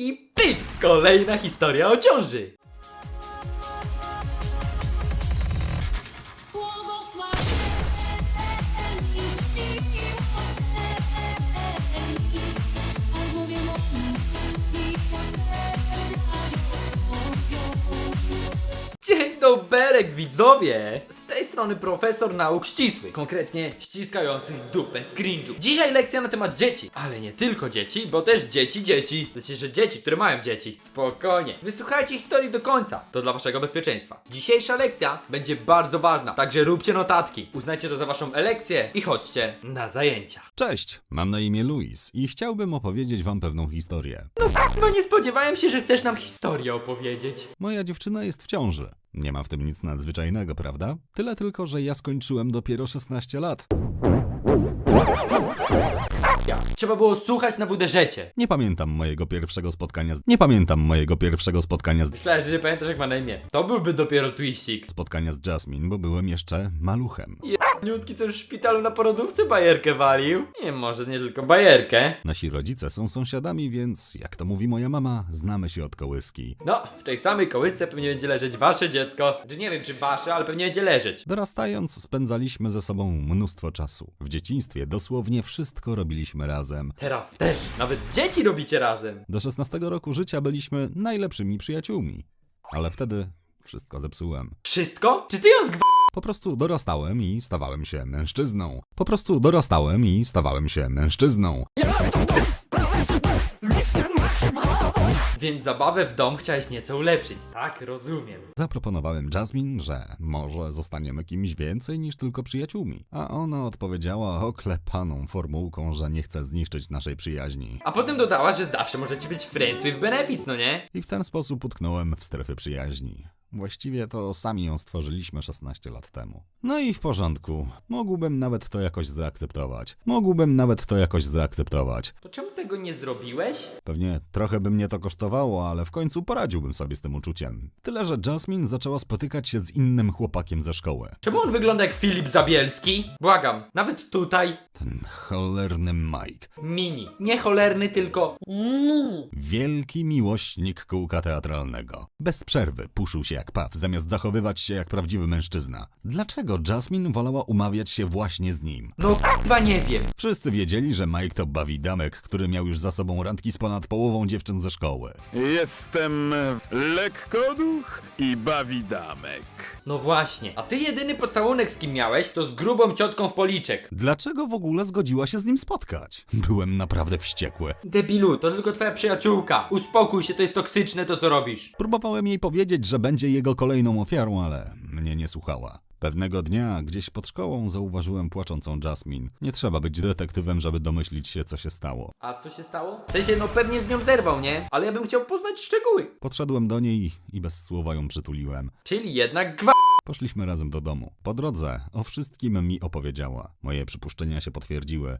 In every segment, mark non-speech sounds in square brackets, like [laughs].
I pyk! Kolejna historia o ciąży. Błogosławieni Dzień doberek widzowie! Z tej strony profesor nauk ścisłych, konkretnie ściskających dupę z cringe'u. Dzisiaj lekcja na temat dzieci, ale nie tylko dzieci, bo też dzieci dzieci. Znaczy, że dzieci, które mają dzieci. Spokojnie. Wysłuchajcie historii do końca, to dla waszego bezpieczeństwa. Dzisiejsza lekcja będzie bardzo ważna, także róbcie notatki, uznajcie to za waszą elekcję i chodźcie na zajęcia. Cześć, mam na imię Luis i chciałbym opowiedzieć wam pewną historię. No nie spodziewałem się, że chcesz nam historię opowiedzieć. Moja dziewczyna jest w ciąży. Nie ma w tym nic nadzwyczajnego, prawda? Tyle tylko, że ja skończyłem dopiero 16 lat. Trzeba było słuchać na WDŻecie. Nie pamiętam mojego pierwszego spotkania z... Nie pamiętam mojego pierwszego spotkania z... Myślałem, że nie pamiętasz jak ma na imię. To byłby dopiero twistik. Spotkania z Jasmine, bo byłem jeszcze maluchem. Niutki, co już w szpitalu na porodówce bajerkę walił? Nie, może nie tylko bajerkę. Nasi rodzice są sąsiadami, więc jak to mówi moja mama, znamy się od kołyski. No, w tej samej kołysce pewnie będzie leżeć wasze dziecko. Czy nie wiem, czy wasze, ale pewnie będzie leżeć. Dorastając, spędzaliśmy ze sobą mnóstwo czasu. W dzieciństwie dosłownie wszystko robiliśmy razem. Teraz też. Nawet dzieci robicie razem. Do 16 roku życia byliśmy najlepszymi przyjaciółmi. Ale wtedy wszystko zepsułem. Wszystko? Czy ty ją zgw... Po prostu dorastałem i stawałem się mężczyzną. Po prostu dorastałem i stawałem się mężczyzną. Więc zabawę w dom chciałeś nieco ulepszyć. Tak, rozumiem. Zaproponowałem Jasmine, że może zostaniemy kimś więcej niż tylko przyjaciółmi. A ona odpowiedziała oklepaną formułką, że nie chce zniszczyć naszej przyjaźni. A potem dodała, że zawsze możecie być friends with benefits, no nie? I w ten sposób utknąłem w strefie przyjaźni. Właściwie to sami ją stworzyliśmy 16 lat temu. No i w porządku. Mógłbym nawet to jakoś zaakceptować. Mógłbym nawet to jakoś zaakceptować. To czemu tego nie zrobiłeś? Pewnie trochę by mnie to kosztowało, ale w końcu poradziłbym sobie z tym uczuciem. Tyle, że Jasmine zaczęła spotykać się z innym chłopakiem ze szkoły. Czemu on wygląda jak Filip Zabielski? Błagam, nawet tutaj Ten cholerny Mike. mini. Nie cholerny, tylko Wielki miłośnik kółka teatralnego. Bez przerwy puszył się jak paw, zamiast zachowywać się jak prawdziwy mężczyzna. Dlaczego Jasmine wolała umawiać się właśnie z nim? No chyba nie wiem. Wszyscy wiedzieli, że Mike to bawidamek, który miał już za sobą randki z ponad połową dziewczyn ze szkoły. Jestem lekkoduch i bawidamek. No właśnie. A ty jedyny pocałunek z kim miałeś, to z grubą ciotką w policzek. Dlaczego w ogóle zgodziła się z nim spotkać? Byłem naprawdę wściekły. Debilu, to tylko twoja przyjaciółka. Uspokój się, to jest toksyczne to co robisz. Próbowałem jej powiedzieć, że będzie jego kolejną ofiarą, ale mnie nie słuchała. Pewnego dnia, gdzieś pod szkołą, zauważyłem płaczącą Jasmine. Nie trzeba być detektywem, żeby domyślić się, co się stało. A co się stało? W sensie, no pewnie z nią zerwał, nie? Ale ja bym chciał poznać szczegóły. Podszedłem do niej i bez słowa ją przytuliłem. Czyli jednak gwa... Poszliśmy razem do domu. Po drodze o wszystkim mi opowiedziała. Moje przypuszczenia się potwierdziły.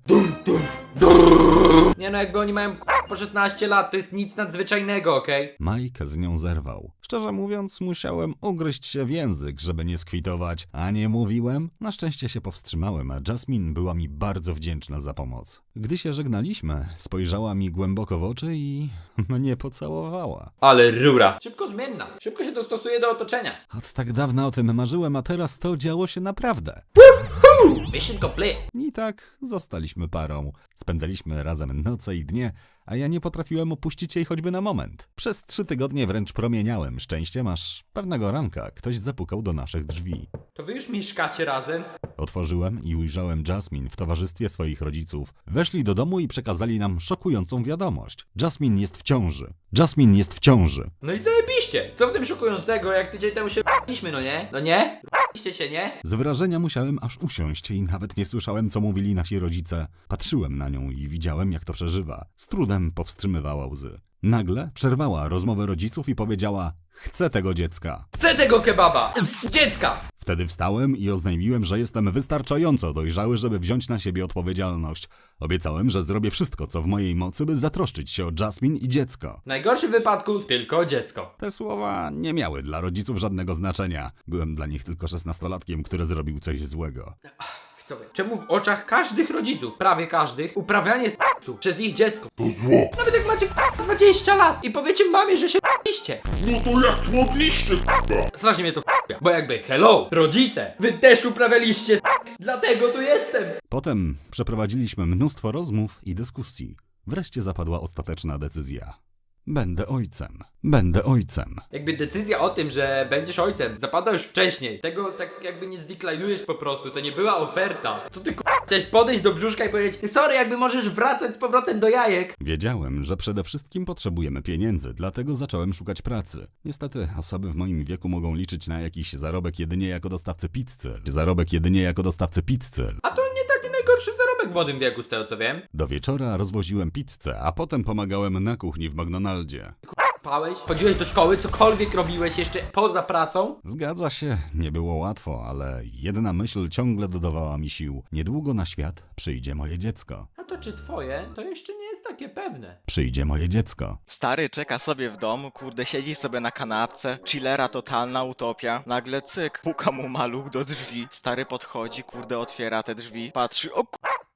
Nie no, jakby oni mają k***a, po 16 lat, to jest nic nadzwyczajnego, okej? Mike z nią zerwał. Szczerze mówiąc, musiałem ugryźć się w język, żeby nie skwitować, a nie mówiłem. Na szczęście się powstrzymałem, a Jasmine była mi bardzo wdzięczna za pomoc. Gdy się żegnaliśmy, spojrzała mi głęboko w oczy i [laughs] mnie pocałowała. Ale rura. Szybko zmienna. Szybko się dostosuje do otoczenia. Od tak dawna o tym marzyłem, a teraz to działo się naprawdę. Mission complete. I tak zostaliśmy parą. Spędzaliśmy razem noce i dnie, a ja nie potrafiłem opuścić jej choćby na moment. Przez trzy tygodnie wręcz promieniałem szczęściem, aż pewnego ranka ktoś zapukał do naszych drzwi. To wy już mieszkacie razem? Otworzyłem i ujrzałem Jasmine w towarzystwie swoich rodziców. Weszli do domu i przekazali nam szokującą wiadomość. Jasmine jest w ciąży. Jasmine jest w ciąży. No i zajebiście. Co w tym szokującego, jak tydzień temu się p***liśmy, no nie? No nie? P***liście się, nie? Z wrażenia musiałem aż usiąść i nawet nie słyszałem, co mówili nasi rodzice. Patrzyłem na nią i widziałem, jak to przeżywa. Z trudem powstrzymywała łzy. Nagle przerwała rozmowę rodziców i powiedziała: Chcę tego dziecka. Chcę tego kebaba! Z dziecka! Wtedy wstałem i oznajmiłem, że jestem wystarczająco dojrzały, żeby wziąć na siebie odpowiedzialność. Obiecałem, że zrobię wszystko, co w mojej mocy, by zatroszczyć się o Jasmine i dziecko. W najgorszym wypadku tylko dziecko. Te słowa nie miały dla rodziców żadnego znaczenia. Byłem dla nich tylko szesnastolatkiem, który zrobił coś złego. Widzowie, czemu w oczach każdych rodziców, prawie każdych, uprawianie seksu przez ich dziecko to zło? Nawet jak macie k***a, 20 lat i powiecie mamie, że się k***liście. No to jak mogliście, k***a? Strasznie mnie to f***a, bo jakby hello, rodzice, wy też uprawialiście seks, dlatego tu jestem. Potem przeprowadziliśmy mnóstwo rozmów i dyskusji. Wreszcie zapadła ostateczna decyzja. Będę ojcem. Będę ojcem. Jakby decyzja o tym, że będziesz ojcem, zapada już wcześniej. Tego tak jakby nie zdeklarujesz po prostu, to nie była oferta. Co ty k***a, chciałeś podejść do brzuszka i powiedzieć, sorry, jakby możesz wracać z powrotem do jajek. Wiedziałem, że przede wszystkim potrzebujemy pieniędzy, dlatego zacząłem szukać pracy. Niestety, osoby w moim wieku mogą liczyć na jakiś zarobek jedynie jako dostawcy pizzy. Zarobek jedynie jako dostawcy pizzy. A to najgorszy zarobek w młodym wieku, z tego co wiem. Do wieczora rozwoziłem pizzę, a potem pomagałem na kuchni w McDonaldzie. Spałeś, chodziłeś do szkoły, cokolwiek robiłeś jeszcze poza pracą. Zgadza się, nie było łatwo, ale jedna myśl ciągle dodawała mi sił. Niedługo na świat przyjdzie moje dziecko. A to czy twoje, to jeszcze takie pewne. Przyjdzie moje dziecko. Stary czeka sobie w domu, kurde, siedzi sobie na kanapce, chillera totalna utopia. Nagle cyk, puka mu maluch do drzwi. Stary podchodzi, kurde, otwiera te drzwi, patrzy, o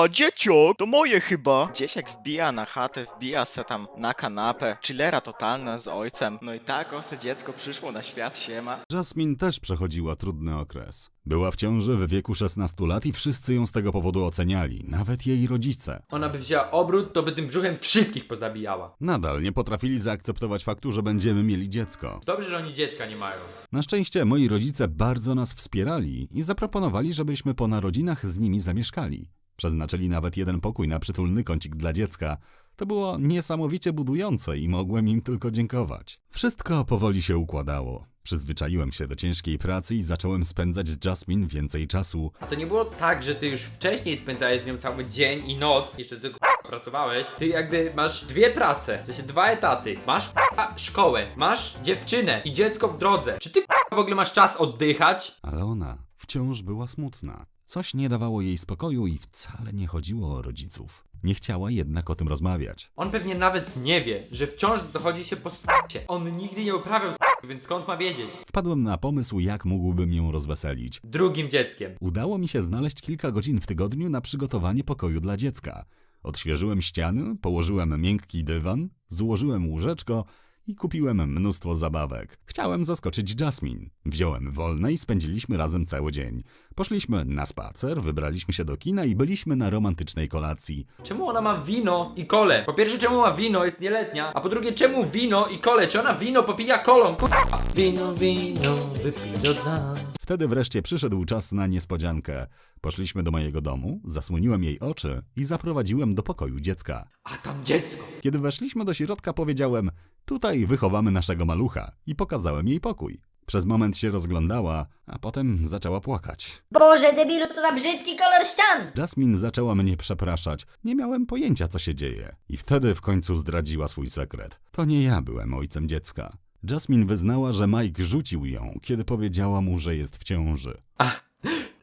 a dzieciok, to moje chyba. Dzieciak wbija na chatę, wbija se tam na kanapę, chillera totalna z ojcem. No i tak ose dziecko przyszło na świat, siema. Jasmine też przechodziła trudny okres. Była w ciąży w wieku 16 lat i wszyscy ją z tego powodu oceniali, nawet jej rodzice. Ona by wzięła obrót, to by tym brzuchem wszystkich pozabijała. Nadal nie potrafili zaakceptować faktu, że będziemy mieli dziecko. Dobrze, że oni dziecka nie mają. Na szczęście moi rodzice bardzo nas wspierali i zaproponowali, żebyśmy po narodzinach z nimi zamieszkali. Przeznaczyli nawet jeden pokój na przytulny kącik dla dziecka. To było niesamowicie budujące i mogłem im tylko dziękować. Wszystko powoli się układało. Przyzwyczaiłem się do ciężkiej pracy i zacząłem spędzać z Jasmine więcej czasu. A to nie było tak, że ty już wcześniej spędzałeś z nią cały dzień i noc, jeszcze tylko pracowałeś. Ty jakby masz dwie prace, w sensie dwa etaty. Masz szkołę, masz dziewczynę i dziecko w drodze. Czy ty w ogóle masz czas oddychać? Ale ona wciąż była smutna. Coś nie dawało jej spokoju i wcale nie chodziło o rodziców. Nie chciała jednak o tym rozmawiać. On pewnie nawet nie wie, że wciąż zachodzi się po s***cie. On nigdy nie uprawiał s***, więc skąd ma wiedzieć? Wpadłem na pomysł, jak mógłbym ją rozweselić. Drugim dzieckiem. Udało mi się znaleźć kilka godzin w tygodniu na przygotowanie pokoju dla dziecka. Odświeżyłem ściany, położyłem miękki dywan, złożyłem łóżeczko i kupiłem mnóstwo zabawek. Chciałem zaskoczyć Jasmine. Wziąłem wolne i spędziliśmy razem cały dzień. Poszliśmy na spacer, wybraliśmy się do kina i byliśmy na romantycznej kolacji. Czemu ona ma wino i kole? Po pierwsze, czemu ma wino, jest nieletnia, a po drugie, czemu wino i kole? Czy ona wino popija kolą? Kurwa. Wino, wino, wypij do dna. Wtedy wreszcie przyszedł czas na niespodziankę. Poszliśmy do mojego domu, zasłoniłem jej oczy i zaprowadziłem do pokoju dziecka. A tam dziecko. Kiedy weszliśmy do środka, powiedziałem: Tutaj wychowamy naszego malucha i pokazałem jej pokój. Przez moment się rozglądała, a potem zaczęła płakać. Boże, debilu, to za brzydki kolor ścian! Jasmine zaczęła mnie przepraszać. Nie miałem pojęcia, co się dzieje. I wtedy w końcu zdradziła swój sekret. To nie ja byłem ojcem dziecka. Jasmine wyznała, że Mike rzucił ją, kiedy powiedziała mu, że jest w ciąży.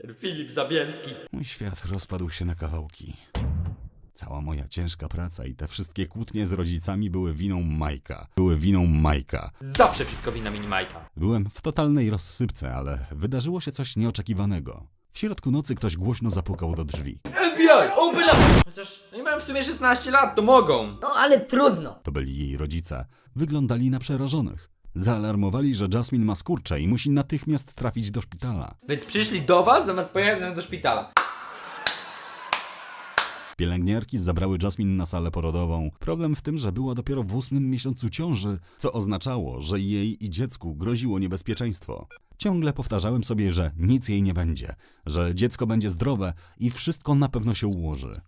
Ten Filip Zabielski. Mój świat rozpadł się na kawałki. Cała moja ciężka praca i te wszystkie kłótnie z rodzicami były winą Majka. Były winą Majka. Zawsze wszystko wina Minimajka. Byłem w totalnej rozsypce, ale wydarzyło się coś nieoczekiwanego. W środku nocy ktoś głośno zapukał do drzwi. FBI, open up! Chociaż oni mają w sumie 16 lat, to mogą. No ale trudno. To byli jej rodzice. Wyglądali na przerażonych. Zaalarmowali, że Jasmine ma skurcze i musi natychmiast trafić do szpitala. Więc przyszli do was, zamiast pojechać do szpitala. Pielęgniarki zabrały Jasmine na salę porodową. Problem w tym, że była dopiero w ósmym miesiącu ciąży, co oznaczało, że jej i dziecku groziło niebezpieczeństwo. Ciągle powtarzałem sobie, że nic jej nie będzie, że dziecko będzie zdrowe i wszystko na pewno się ułoży.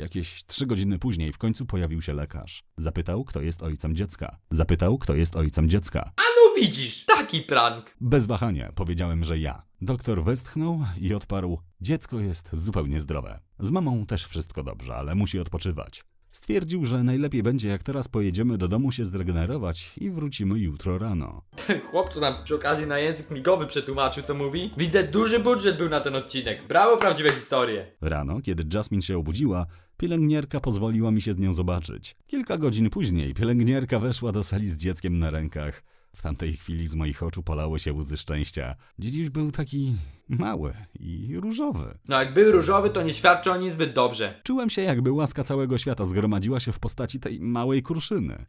Jakieś trzy godziny później w końcu pojawił się lekarz. Zapytał, kto jest ojcem dziecka. Zapytał, kto jest ojcem dziecka. A no widzisz, taki prank. Bez wahania powiedziałem, że ja. Doktor westchnął i odparł: Dziecko jest zupełnie zdrowe. Z mamą też wszystko dobrze, ale musi odpoczywać. Stwierdził, że najlepiej będzie, jak teraz pojedziemy do domu się zregenerować i wrócimy jutro rano. Ten chłop, co nam przy okazji na język migowy przetłumaczył, co mówi. Widzę, duży budżet był na ten odcinek. Brawo, prawdziwe historie. Rano, kiedy Jasmine się obudziła, pielęgniarka pozwoliła mi się z nią zobaczyć. Kilka godzin później pielęgniarka weszła do sali z dzieckiem na rękach. W tamtej chwili z moich oczu polały się łzy szczęścia. Dziedzic był taki mały i różowy. No jak był różowy, to nie świadczy o nim zbyt dobrze. Czułem się, jakby łaska całego świata zgromadziła się w postaci tej małej kruszyny.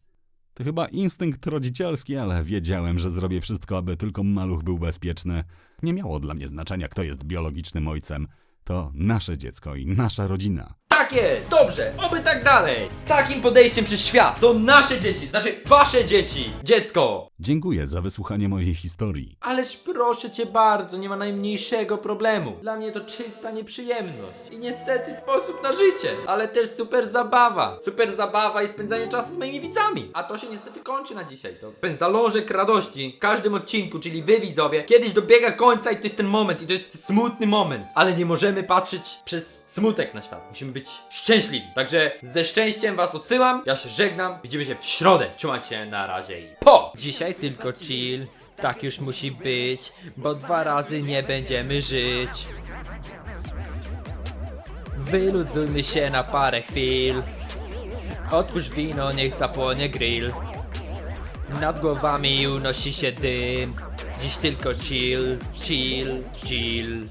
To chyba instynkt rodzicielski, ale wiedziałem, że zrobię wszystko, aby tylko maluch był bezpieczny. Nie miało dla mnie znaczenia, kto jest biologicznym ojcem. To nasze dziecko i nasza rodzina. Tak jest, dobrze, oby tak dalej. Z takim podejściem przez świat. To nasze dzieci, znaczy wasze dzieci. Dziecko. Dziękuję za wysłuchanie mojej historii. Ależ proszę cię bardzo, nie ma najmniejszego problemu. Dla mnie to czysta nieprzyjemność. I niestety sposób na życie, ale też super zabawa. Super zabawa i spędzanie czasu z moimi widzami. A to się niestety kończy na dzisiaj. To ten zalążek radości w każdym odcinku, czyli wy widzowie, kiedyś dobiega końca i to jest ten moment, i to jest smutny moment. Ale nie możemy patrzeć przez smutek na świat. Musimy być szczęśliwi. Także ze szczęściem was odsyłam. Ja się żegnam. Widzimy się w środę. Trzymajcie na razie i po! Dzisiaj tylko chill. Tak już musi być, bo dwa razy nie będziemy żyć. Wyluzujmy się na parę chwil. Otwórz wino, niech zapłonie grill. Nad głowami unosi się dym. Dziś tylko chill, chill, chill.